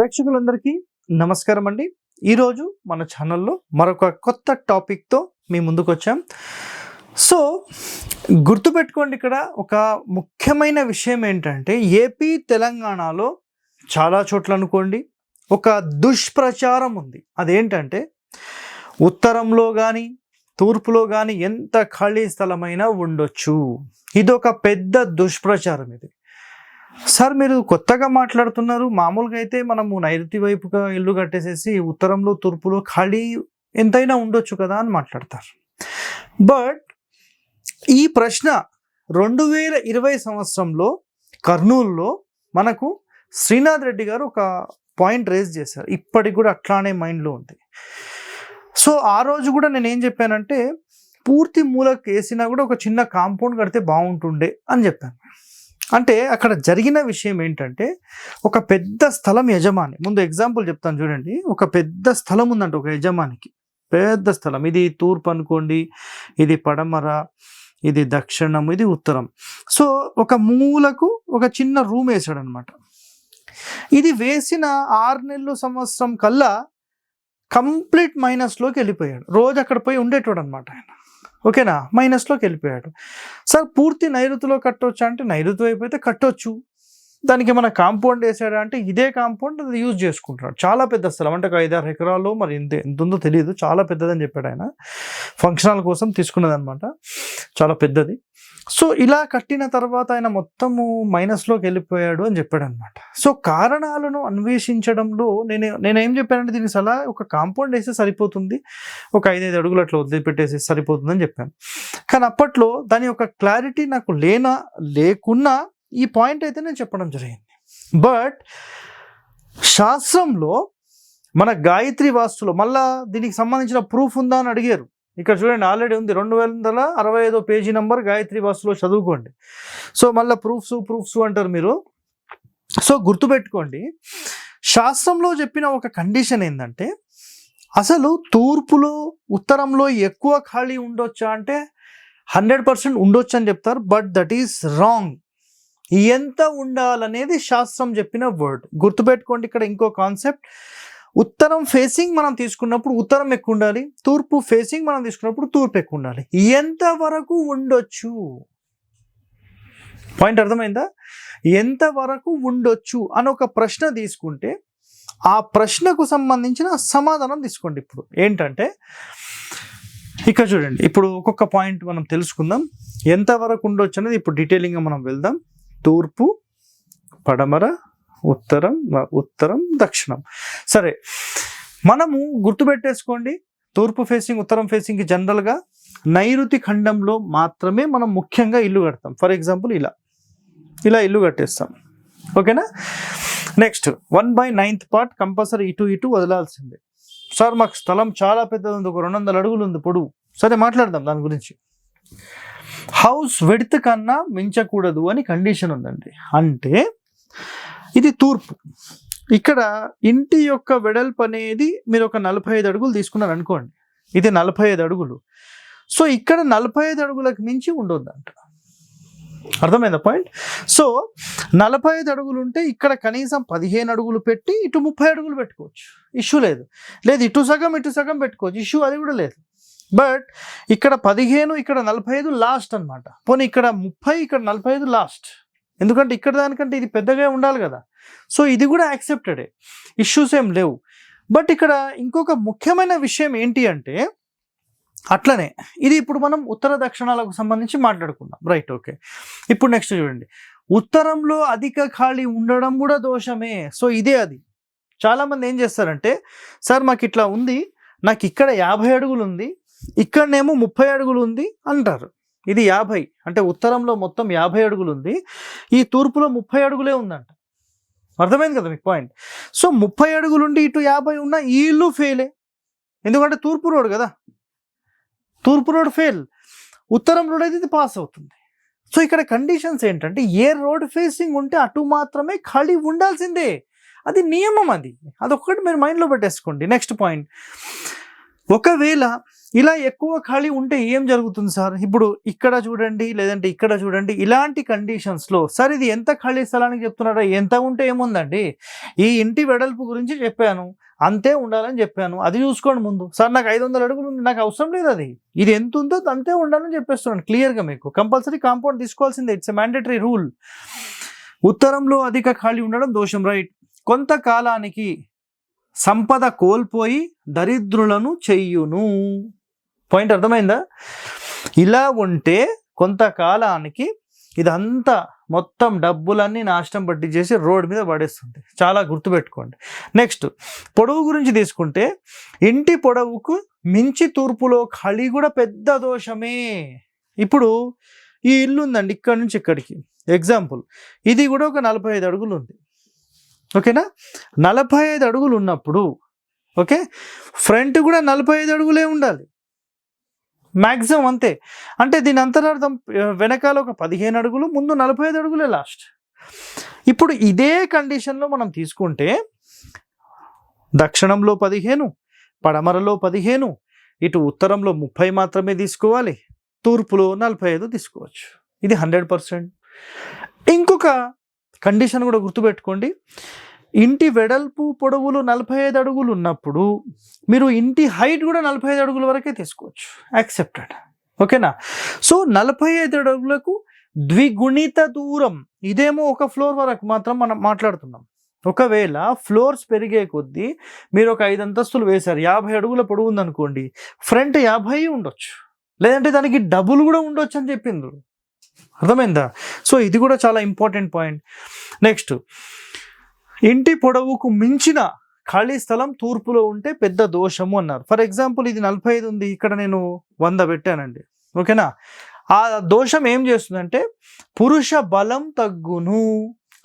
ప్రేక్షకులందరికీ నమస్కారం అండి ఈరోజు మన ఛానల్లో మరొక కొత్త టాపిక్తో మీ ముందుకు వచ్చాం సో గుర్తుపెట్టుకోండి ఇక్కడ ఒక ముఖ్యమైన విషయం ఏంటంటే ఏపీ తెలంగాణలో చాలా చోట్ల అనుకోండి ఒక దుష్ప్రచారం ఉంది. అదేంటంటే ఉత్తరంలో కానీ తూర్పులో కానీ ఎంత ఖాళీ స్థలమైనా ఉండొచ్చు. ఇది ఒక పెద్ద దుష్ప్రచారం ఇది. సార్ మీరు కొత్తగా మాట్లాడుతున్నారు. మామూలుగా అయితే మనము నైరుతి వైపుగా ఇల్లు కట్టేసేసి ఉత్తరంలో తూర్పులో ఖాళీ ఎంతైనా ఉండొచ్చు కదా అని మాట్లాడతారు. బట్ ఈ ప్రశ్న రెండు వేల ఇరవై సంవత్సరంలో కర్నూలులో మనకు శ్రీనాథ్ రెడ్డి గారు ఒక పాయింట్ రేజ్ చేశారు. ఇప్పటికి కూడా అట్లానే మైండ్లో ఉంది. సో ఆ రోజు కూడా నేను ఏం చెప్పానంటే పూర్తి మూలకు వేసినా కూడా ఒక చిన్న కాంపౌండ్ కడితే బాగుంటుండే అని చెప్పాను. అంటే అక్కడ జరిగిన విషయం ఏంటంటే ఒక పెద్ద స్థలం యజమాని ముందు ఎగ్జాంపుల్ చెప్తాను చూడండి. ఒక పెద్ద స్థలం ఉందంట ఒక యజమానికి. పెద్ద స్థలం. ఇది తూర్పు అనుకోండి ఇది పడమర ఇది దక్షిణం ఇది ఉత్తరం. సో ఒక మూలకు ఒక చిన్న రూమ్ వేసాడు అనమాట ఇది వేసిన ఆరు నెలలు సంవత్సరం కల్లా కంప్లీట్ మైనస్లోకి వెళ్ళిపోయాడు. రోజు అక్కడ పోయి ఉండేటోడు అనమాట ఆయన. ఓకేనా? మైనస్లోకి వెళ్ళిపోయాడు. సార్ పూర్తి నైరుతిలో కట్టొచ్చా అంటే నైరుతి వైపు అయితే కట్టొచ్చు. దానికి మన కాంపౌండ్ వేసాడా అంటే ఇదే కాంపౌండ్ అది యూజ్ చేసుకుంటున్నాడు. చాలా పెద్ద స్థలం అంటే ఒక ఐదారు ఎకరాల్లో మరి ఇంత ఎంత ఉందో తెలియదు చాలా పెద్దదని చెప్పాడు ఆయన. ఫంక్షనల్ కోసం తీసుకున్నదనమాట చాలా పెద్దది. సో ఇలా కట్టిన తర్వాత ఆయన మొత్తము మైనస్లోకి వెళ్ళిపోయాడు అని చెప్పాడు అనమాట సో కారణాలను అన్వేషించడంలో నేను నేనేం చెప్పానంటే దీనికి సలహా ఒక కాంపౌండ్ వేస్తే సరిపోతుంది. ఒక ఐదైదు అడుగులు అట్లా వదిలిపెట్టేసి సరిపోతుందని చెప్పాను. కానీ అప్పట్లో దాని యొక్క క్లారిటీ నాకు లేనా లేకున్నా ఈ పాయింట్ అయితే నేను చెప్పడం జరిగింది. బట్ శాస్త్రంలో మన గాయత్రి వాస్తులో మళ్ళా దీనికి సంబంధించిన ప్రూఫ్ ఉందా అని అడిగారు. ఇక్కడ చూడండి ఆల్రెడీ ఉంది. రెండు వందల అరవై ఐదో పేజీ నెంబర్ గాయత్రి బస్సులో చదువుకోండి. సో మళ్ళీ ప్రూఫ్స్ ప్రూఫ్స్ అంటారు మీరు. సో గుర్తుపెట్టుకోండి. శాస్త్రంలో చెప్పిన ఒక కండిషన్ ఏంటంటే అసలు తూర్పులో ఉత్తరంలో ఎక్కువ ఖాళీ ఉండొచ్చా అంటే హండ్రెడ్ పర్సెంట్ ఉండొచ్చు అని చెప్తారు బట్ దట్ ఈస్ రాంగ్. ఎంత ఉండాలనేది శాస్త్రం చెప్పిన వర్డ్. గుర్తుపెట్టుకోండి ఇక్కడ ఇంకో కాన్సెప్ట్. ఉత్తరం ఫేసింగ్ మనం తీసుకున్నప్పుడు ఉత్తరం ఎక్కువ ఉండాలి తూర్పు ఫేసింగ్ మనం తీసుకున్నప్పుడు తూర్పు ఎక్కువ ఉండాలి ఎంత వరకు ఉండొచ్చు? పాయింట్ అర్థమైందా? ఎంత వరకు ఉండొచ్చు అని ఒక ప్రశ్న తీసుకుంటే ఆ ప్రశ్నకు సంబంధించిన సమాధానం తీసుకోండి ఇప్పుడు. ఏంటంటే ఇక్కడ చూడండి. ఇప్పుడు ఒక్కొక్క పాయింట్ మనం తెలుసుకుందాం. ఎంత వరకు ఉండొచ్చు అనేది ఇప్పుడు డీటెయిలింగ్గా మనం వెళ్దాం. తూర్పు పడమర ఉత్తరం ఉత్తరం దక్షిణం. సరే మనము గుర్తుపెట్టేసుకోండి తూర్పు ఫేసింగ్ ఉత్తరం ఫేసింగ్కి జనరల్గా నైరుతి ఖండంలో మాత్రమే మనం ముఖ్యంగా ఇల్లు కడతాం. ఫర్ ఎగ్జాంపుల్ ఇలా. ఇలా ఇల్లు కట్టేస్తాం. ఓకేనా? Next one by ninth part compulsory ఇటు ఇటు వదలాల్సిందే. సార్ మాకు స్థలం చాలా పెద్దది ఉంది ఒక రెండు వందల అడుగులు ఉంది పొడువు. సరే మాట్లాడదాం దాని గురించి. హౌస్ వెడ్త్ కన్నా మించకూడదు అని కండిషన్ ఉందండి. అంటే ఇది తూర్పు. ఇక్కడ ఇంటి యొక్క వెడల్పు అనేది మీరు ఒక నలభై ఐదు అడుగులు తీసుకున్నారు అనుకోండి. ఇది నలభై ఐదు అడుగులు. సో ఇక్కడ నలభై ఐదు అడుగులకు మించి ఉండొద్దంట. అర్థమైందా పాయింట్? సో నలభై ఐదు అడుగులు ఉంటే ఇక్కడ కనీసం పదిహేను అడుగులు పెట్టి ఇటు ముప్పై అడుగులు పెట్టుకోవచ్చు. ఇష్యూ లేదు. లేదు ఇటు సగం ఇటు సగం పెట్టుకోవచ్చు. ఇష్యూ అది కూడా లేదు. బట్ ఇక్కడ పదిహేను ఇక్కడ నలభై ఐదు లాస్ట్ అనమాట పోనీ ఇక్కడ ముప్పై ఇక్కడ నలభై ఐదు లాస్ట్. ఎందుకంటే ఇక్కడ దానికంటే ఇది పెద్దగా ఉండాలి కదా. సో ఇది కూడా యాక్సెప్టెడే ఇష్యూస్ ఏం లేవు. బట్ ఇక్కడ ఇంకొక ముఖ్యమైన విషయం ఏంటి అంటే అట్లనే ఇది ఇప్పుడు మనం ఉత్తర దక్షిణాలకు సంబంధించి మాట్లాడుకుందాం. రైట్ ఓకే ఇప్పుడు నెక్స్ట్ చూడండి. ఉత్తరంలో అధిక ఖాళీ ఉండడం కూడా దోషమే. సో ఇదే అది. చాలామంది ఏం చేస్తారంటే సార్ మాకు ఇట్లా ఉంది. నాకు ఇక్కడ యాభై అడుగులు ఉంది ఇక్కడనేమో ముప్పై అడుగులు ఉంది అంటారు. ఇది యాభై. అంటే ఉత్తరంలో మొత్తం యాభై అడుగులు ఉంది ఈ తూర్పులో ముప్పై అడుగులే ఉందంట. అర్థమైంది కదా మీకు పాయింట్? సో ముప్పై అడుగులుండి ఇటు యాభై ఉన్న ఈ ఇల్లు ఫెయిలే. ఎందుకంటే తూర్పు రోడ్ కదా. తూర్పు రోడ్ ఫెయిల్. ఉత్తరం రోడ్ అయితే ఇది పాస్ అవుతుంది. సో ఇక్కడ కండిషన్స్ ఏంటంటే ఏ రోడ్ ఫేసింగ్ ఉంటే అటు మాత్రమే ఖాళీ ఉండాల్సిందే. అది నియమం అది. అదొక్కటి మీరు మైండ్లో పెట్టేసుకోండి. Next point. ఒకవేళ ఇలా ఎక్కువ ఖాళీ ఉంటే ఏం జరుగుతుంది సార్? ఇప్పుడు ఇక్కడ చూడండి లేదంటే ఇక్కడ చూడండి ఇలాంటి కండిషన్స్లో సార్ ఇది ఎంత ఖాళీ స్థలానికి చెప్తున్నారా? ఎంత ఉంటే ఏముందండి? ఈ ఇంటి వెడల్పు గురించి చెప్పాను అంతే ఉండాలని చెప్పాను అది చూసుకోండి ముందు. సార్ నాకు ఐదు వందల అడుగులు ఉంది నాకు అవసరం లేదు అది. ఇది ఎంత ఉందో అంతే ఉండాలని చెప్పేస్తున్నాను క్లియర్గా మీకు. కంపల్సరీ కాంపౌండ్ తీసుకోవాల్సిందే ఇట్స్ మ్యాండేటరీ రూల్. ఉత్తరంలో అధిక ఖాళీ ఉండడం దోషం రైట్. కొంతకాలానికి సంపద కోల్పోయి దరిద్రులను చెయ్యును పాయింట్ అర్థమైందా? ఇలా ఉంటే కొంతకాలానికి ఇదంతా మొత్తం డబ్బులన్నీ నాశనం పట్టి చేసి రోడ్ మీద పడేస్తుంది. చాలా గుర్తుపెట్టుకోండి. నెక్స్ట్ పొడవు గురించి తీసుకుంటే ఇంటి పొడవుకు మించి తూర్పులో ఖాళీ కూడా పెద్ద దోషమే. ఇప్పుడు ఈ ఇల్లు ఉందండి ఇక్కడ నుంచి ఇక్కడికి. ఎగ్జాంపుల్ ఇది కూడా ఒక నలభై ఐదు అడుగులు ఉంది ఓకేనా? నలభై ఐదు అడుగులు ఉన్నప్పుడు ఓకే? ఫ్రంట్ కూడా నలభై ఐదు అడుగులే ఉండాలి. మ్యాక్సిమం అంతే. అంటే దీని అంతరార్థం వెనకాల ఒక పదిహేను అడుగులు ముందు నలభై ఐదు అడుగులే లాస్ట్. ఇప్పుడు ఇదే కండిషన్లో మనం తీసుకుంటే దక్షిణంలో పదిహేను పడమరలో పదిహేను ఇటు ఉత్తరంలో ముప్పై మాత్రమే తీసుకోవాలి. తూర్పులో నలభై ఐదు తీసుకోవచ్చు. ఇది హండ్రెడ్ పర్సెంట్. ఇంకొక కండిషన్ కూడా గుర్తుపెట్టుకోండి. ఇంటి వెడల్పు పొడవులు నలభై ఐదు అడుగులు ఉన్నప్పుడు మీరు ఇంటి హైట్ కూడా నలభై ఐదు అడుగుల వరకే తీసుకోవచ్చు. యాక్సెప్టెడ్. ఓకేనా? సో నలభై ఐదు అడుగులకు ద్విగుణిత దూరం. ఇదేమో ఒక ఫ్లోర్ వరకు మాత్రం మనం మాట్లాడుతున్నాం. ఒకవేళ ఫ్లోర్స్ పెరిగే కొద్దీ మీరు ఒక ఐదు అంతస్తులు వేశారు. యాభై అడుగుల పొడవు ఉందనుకోండి ఫ్రంట్ యాభై ఉండొచ్చు. లేదంటే దానికి డబుల్ కూడా ఉండొచ్చు అని చెప్పిండ్రు. అర్థమైందా? సో ఇది కూడా చాలా ఇంపార్టెంట్ పాయింట్. నెక్స్ట్ ఇంటి పొడవుకు మించిన ఖాళీ స్థలం తూర్పులో ఉంటే పెద్ద దోషము అన్నారు. ఫర్ ఎగ్జాంపుల్ ఇది నలభై ఐదు ఉంది ఇక్కడ నేను వంద పెట్టానండి. ఓకేనా? ఆ దోషం ఏం చేస్తుందంటే పురుష బలం తగ్గును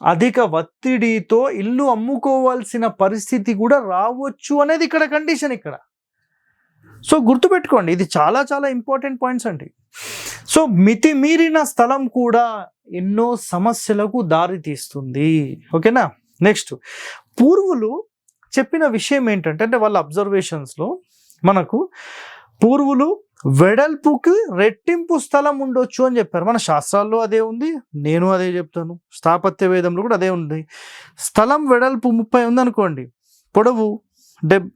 అధిక ఒత్తిడితో ఇల్లు అమ్ముకోవాల్సిన పరిస్థితి కూడా రావచ్చు అనేది ఇక్కడ కండిషన్ ఇక్కడ. సో గుర్తుపెట్టుకోండి ఇది చాలా చాలా ఇంపార్టెంట్ పాయింట్స్ అండి. సో మితిమీరిన స్థలం కూడా ఎన్నో సమస్యలకు దారి తీస్తుంది. ఓకేనా? నెక్స్ట్ పూర్వులు చెప్పిన విషయం ఏంటంటే అంటే వాళ్ళ అబ్జర్వేషన్స్లో మనకు పూర్వులు వెడల్పుకి రెట్టింపు స్థలం ఉండొచ్చు అని చెప్పారు. మన శాస్త్రాల్లో అదే ఉంది నేను అదే చెప్తాను. స్థాపత్య వేదంలో కూడా అదే ఉంది. స్థలం వెడల్పు ముప్పై ఉందనుకోండి పొడవు డెబ్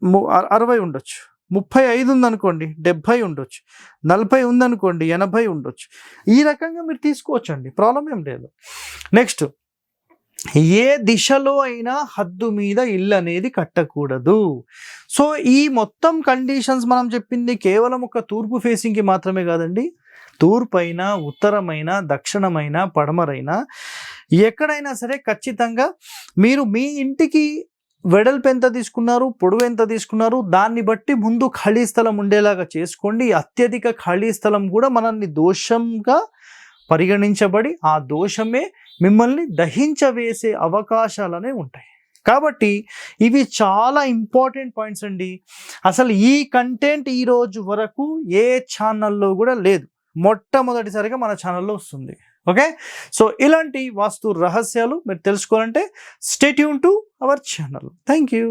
అరవై ఉండొచ్చు. ముప్పై ఐదు ఉందనుకోండి డెబ్భై ఉండొచ్చు. నలభై ఉందనుకోండి ఎనభై ఉండొచ్చు. ఈ రకంగా మీరు తీసుకోవచ్చండి ప్రాబ్లం ఏం లేదు. నెక్స్ట్ ఏ దిశలో అయినా హద్దు మీద ఇల్లు అనేది కట్టకూడదు. సో ఈ మొత్తం కండిషన్స్ మనం చెప్పింది కేవలం ఒక తూర్పు ఫేసింగ్కి మాత్రమే కాదండి. తూర్పైన ఉత్తరమైన దక్షిణమైన పడమరైన ఎక్కడైనా సరే ఖచ్చితంగా మీరు మీ ఇంటికి వెడల్పు ఎంత తీసుకున్నారు? పొడవు ఎంత తీసుకున్నారు? దాన్ని బట్టి ముందు ఖాళీ స్థలం ఉండేలాగా చేసుకోండి. అత్యధిక ఖాళీ స్థలం కూడా మనల్ని దోషంగా పరిగణించబడి ఆ దోషమే మిమ్మల్ని దహించవేసే అవకాశాలనే ఉంటాయి. కాబట్టి ఇవి చాలా ఇంపార్టెంట్ పాయింట్స్ అండి. అసలు ఈ కంటెంట్ ఈ రోజు వరకు ఏ ఛానల్లో కూడా లేదు. మొట్టమొదటిసారిగా మన ఛానల్లో వస్తుంది. ఓకే? సో ఇలాంటి వాస్తు రహస్యాలు మీరు తెలుసుకోవాలంటే stay tuned to our channel thank you